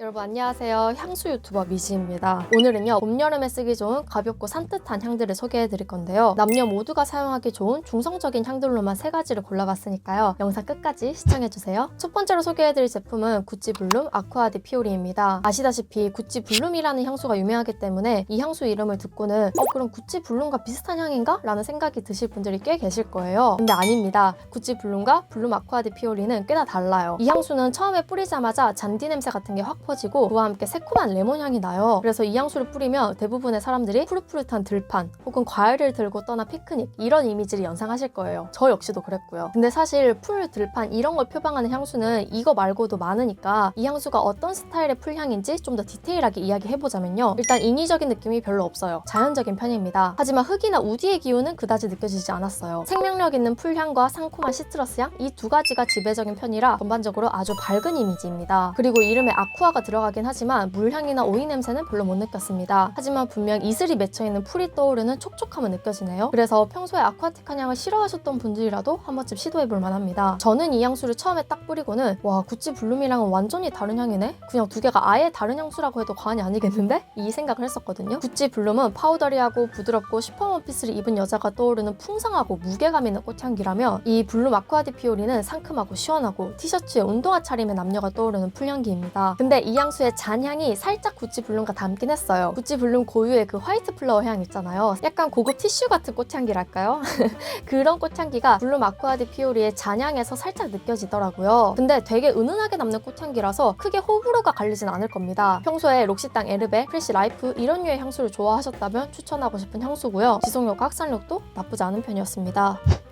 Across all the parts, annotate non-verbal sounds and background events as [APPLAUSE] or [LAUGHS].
여러분 안녕하세요. 향수 유튜버 미지입니다. 오늘은요 봄 여름에 쓰기 좋은 가볍고 산뜻한 향들을 소개해 드릴 건데요. 남녀 모두가 사용하기 좋은 중성적인 향들로만 세 가지를 골라봤으니까요. 영상 끝까지 시청해 주세요. 첫 번째로 소개해 드릴 제품은 구찌 블룸 아쿠아디 피오리입니다. 아시다시피 구찌 블룸이라는 향수가 유명하기 때문에 이 향수 이름을 듣고는 어 그럼 구찌 블룸과 비슷한 향인가? 라는 생각이 드실 분들이 꽤 계실 거예요. 근데 아닙니다. 구찌 블룸과 블룸 아쿠아디 피오리는 꽤나 달라요. 이 향수는 처음에 뿌리자마자 잔디 냄새 같은 게확 퍼지고 그와 함께 새콤한 레몬 향이 나요. 그래서 이 향수를 뿌리면 대부분의 사람들이 푸릇푸릇한 들판 혹은 과일을 들고 떠나 피크닉 이런 이미지를 연상하실 거예요. 저 역시도 그랬고요. 근데 사실 풀, 들판 이런 걸 표방하는 향수는 이거 말고도 많으니까 이 향수가 어떤 스타일의 풀향인지 좀 더 디테일하게 이야기해보자면요. 일단 인위적인 느낌이 별로 없어요. 자연적인 편입니다. 하지만 흙이나 우디의 기운은 그다지 느껴지지 않았어요. 생명력 있는 풀향과 상콤한 시트러스 향 이 두 가지가 지배적인 편이라 전반적으로 아주 밝은 이미지입니다. 그리고 이름에 아쿠아 가 들어가긴 하지만 물향이나 오이 냄새는 별로 못 느꼈습니다. 하지만 분명 이슬이 맺혀있는 풀이 떠오르는 촉촉함은 느껴지네요. 그래서 평소에 아쿠아틱한 향을 싫어하셨던 분들이라도 한 번쯤 시도해볼 만합니다. 저는 이 향수를 처음에 딱 뿌리고는 와 구찌 블룸이랑은 완전히 다른 향이네? 그냥 두 개가 아예 다른 향수라고 해도 과언이 아니겠는데? 이 생각을 했었거든요. 구찌 블룸은 파우더리하고 부드럽고 슈퍼 원피스를 입은 여자가 떠오르는 풍성하고 무게감 있는 꽃향기라면 이 블룸 아쿠아디 피오리는 상큼하고 시원하고 티셔츠에 운동화 차림의 남녀가 떠오르는 풀향기입니다. 근데 이 향수의 잔향이 살짝 구찌 블룸과 닮긴 했어요. 구찌 블룸 고유의 그 화이트 플라워 향 있잖아요. 약간 고급 티슈 같은 꽃향기랄까요? [LAUGHS] 그런 꽃향기가 블룸 아쿠아디 피오리의 잔향에서 살짝 느껴지더라고요. 근데 되게 은은하게 남는 꽃향기라서 크게 호불호가 갈리진 않을 겁니다. 평소에 록시땅 에르베, 프레시 라이프 이런 류의 향수를 좋아하셨다면 추천하고 싶은 향수고요. 지속력과 확산력도 나쁘지 않은 편이었습니다.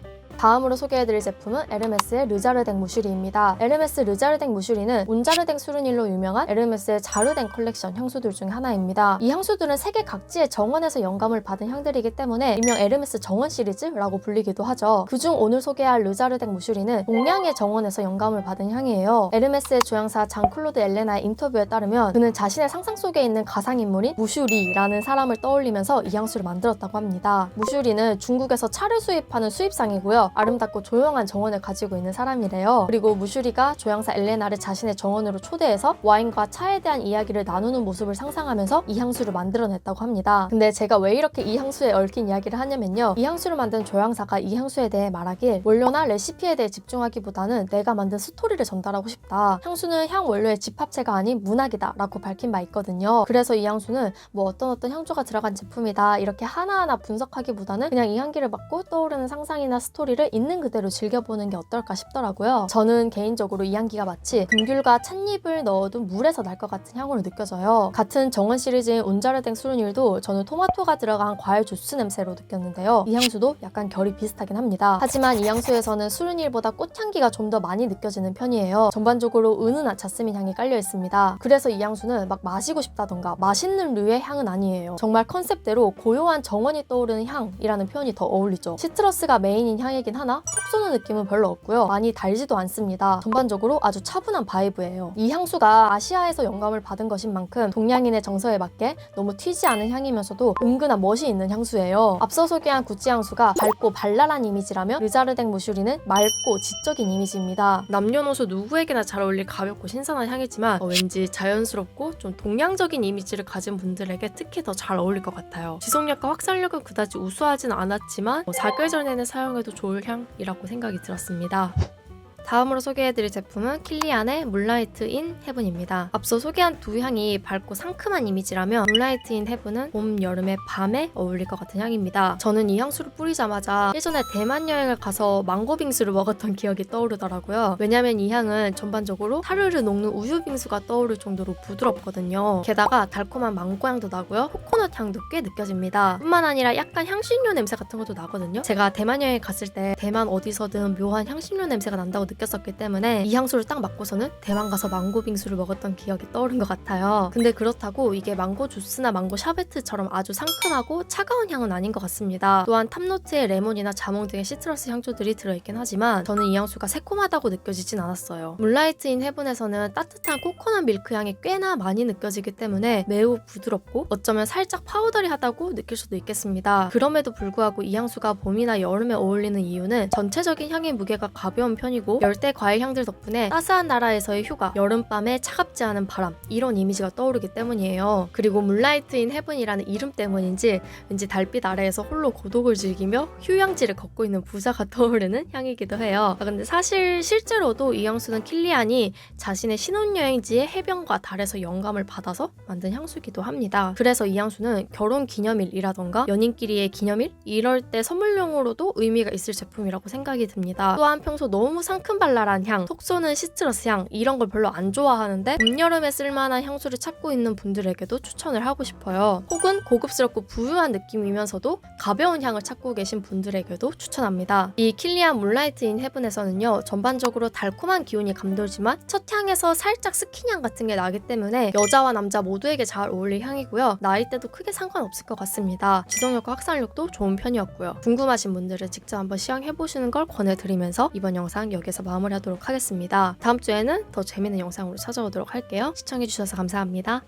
다음으로 소개해드릴 제품은 에르메스의 르자르댕 무슈리입니다. 에르메스 르자르댕 무슈리는 온자르댕 수르닐로 유명한 에르메스의 자르댕 컬렉션 향수들 중 하나입니다. 이 향수들은 세계 각지의 정원에서 영감을 받은 향들이기 때문에 일명 에르메스 정원 시리즈라고 불리기도 하죠. 그중 오늘 소개할 르자르댕 무슈리는 동양의 정원에서 영감을 받은 향이에요. 에르메스의 조향사 장클로드 엘레나의 인터뷰에 따르면 그는 자신의 상상 속에 있는 가상인물인 무슈리라는 사람을 떠올리면서 이 향수를 만들었다고 합니다. 무슈리는 중국에서 차를 수입하는 수입상이고요. 아름답고 조용한 정원을 가지고 있는 사람이래요. 그리고 무슈리가 조향사 엘레나를 자신의 정원으로 초대해서 와인과 차에 대한 이야기를 나누는 모습을 상상하면서 이 향수를 만들어냈다고 합니다. 근데 제가 왜 이렇게 이 향수에 얽힌 이야기를 하냐면요. 이 향수를 만든 조향사가 이 향수에 대해 말하길 원료나 레시피에 대해 집중하기보다는 내가 만든 스토리를 전달하고 싶다. 향수는 향 원료의 집합체가 아닌 문학이다 라고 밝힌 바 있거든요. 그래서 이 향수는 뭐 어떤 어떤 향조가 들어간 제품이다 이렇게 하나하나 분석하기보다는 그냥 이 향기를 맡고 떠오르는 상상이나 스토리를 있는 그대로 즐겨보는 게 어떨까 싶더라고요. 저는 개인적으로 이 향기가 마치 금귤과 찻잎을 넣어둔 물에서 날 것 같은 향으로 느껴져요. 같은 정원 시리즈인 온자르댕 수르닐도 저는 토마토가 들어간 과일 주스 냄새로 느꼈는데요. 이 향수도 약간 결이 비슷하긴 합니다. 하지만 이 향수에서는 수르닐보다 꽃향기가 좀 더 많이 느껴지는 편이에요. 전반적으로 은은한 자스민 향이 깔려 있습니다. 그래서 이 향수는 막 마시고 싶다던가 맛있는 류의 향은 아니에요. 정말 컨셉대로 고요한 정원이 떠오르는 향이라는 표현이 더 어울리죠. 시트러스가 메인인 향 이긴 하나 톡 쏘는 느낌은 별로 없고요. 많이 달지도 않습니다. 전반적으로 아주 차분한 바이브예요. 이 향수가 아시아에서 영감을 받은 것인 만큼 동양인의 정서에 맞게 너무 튀지 않은 향이면서도 은근한 멋이 있는 향수예요. 앞서 소개한 구찌 향수가 밝고 발랄한 이미지라면 르자르댕 무슈리는 맑고 지적인 이미지입니다. 남녀노소 누구에게나 잘 어울릴 가볍고 신선한 향이지만 어, 왠지 자연스럽고 좀 동양적인 이미지를 가진 분들에게 특히 더 잘 어울릴 것 같아요. 지속력과 확산력은 그다지 우수하진 않았지만 어, 사계절 내내 사용해도 좋을 향이라고 생각이 들었습니다. 다음으로 소개해드릴 제품은 킬리안의 물라이트 인 헤븐입니다. 앞서 소개한 두 향이 밝고 상큼한 이미지라면 물라이트 인 헤븐은 봄, 여름의 밤에 어울릴 것 같은 향입니다. 저는 이 향수를 뿌리자마자 예전에 대만 여행을 가서 망고 빙수를 먹었던 기억이 떠오르더라고요. 왜냐면 이 향은 전반적으로 타르르 녹는 우유 빙수가 떠오를 정도로 부드럽거든요. 게다가 달콤한 망고 향도 나고요. 코코넛 향도 꽤 느껴집니다. 뿐만 아니라 약간 향신료 냄새 같은 것도 나거든요. 제가 대만 여행 갔을 때 대만 어디서든 묘한 향신료 냄새가 난다고 느꼈었기 때문에 이 향수를 딱 맡고서는 대만 가서 망고 빙수를 먹었던 기억이 떠오른 것 같아요. 근데 그렇다고 이게 망고 주스나 망고 샤베트처럼 아주 상큼하고 차가운 향은 아닌 것 같습니다. 또한 탑노트에 레몬이나 자몽 등의 시트러스 향조들이 들어있긴 하지만 저는 이 향수가 새콤하다고 느껴지진 않았어요. 물라이트 인 헤븐에서는 따뜻한 코코넛 밀크 향이 꽤나 많이 느껴지기 때문에 매우 부드럽고 어쩌면 살짝 파우더리하다고 느낄 수도 있겠습니다. 그럼에도 불구하고 이 향수가 봄이나 여름에 어울리는 이유는 전체적인 향의 무게가 가벼운 편이고 열대 과일 향들 덕분에 따스한 나라에서의 휴가, 여름밤에 차갑지 않은 바람 이런 이미지가 떠오르기 때문이에요. 그리고 물라이트 인 헤븐이라는 이름 때문인지 왠지 달빛 아래에서 홀로 고독을 즐기며 휴양지를 걷고 있는 부자가 [LAUGHS] 떠오르는 향이기도 해요. 아, 근데 사실 실제로도 이 향수는 킬리안이 자신의 신혼여행지의 해변과 달에서 영감을 받아서 만든 향수기도 합니다. 그래서 이 향수는 결혼 기념일이라던가 연인끼리의 기념일 이럴 때 선물용으로도 의미가 있을 제품이라고 생각이 듭니다. 또한 평소 너무 상큼 발랄한 향, 속 쏘는 시트러스 향 이런 걸 별로 안 좋아하는데 봄 여름에 쓸만한 향수를 찾고 있는 분들에게도 추천을 하고 싶어요. 혹은 고급스럽고 부유한 느낌이면서도 가벼운 향을 찾고 계신 분들에게도 추천합니다. 이 킬리안 물라이트 인 헤븐에서는요 전반적으로 달콤한 기운이 감돌지만 첫 향에서 살짝 스킨향 같은 게 나기 때문에 여자와 남자 모두에게 잘 어울릴 향이고요 나이대도 크게 상관없을 것 같습니다. 지속력과 확산력도 좋은 편이었고요. 궁금하신 분들은 직접 한번 시향해 보시는 걸 권해드리면서 이번 영상 여기서 마무리하도록 하겠습니다. 다음 주에는 더 재밌는 영상으로 찾아오도록 할게요. 시청해주셔서 감사합니다.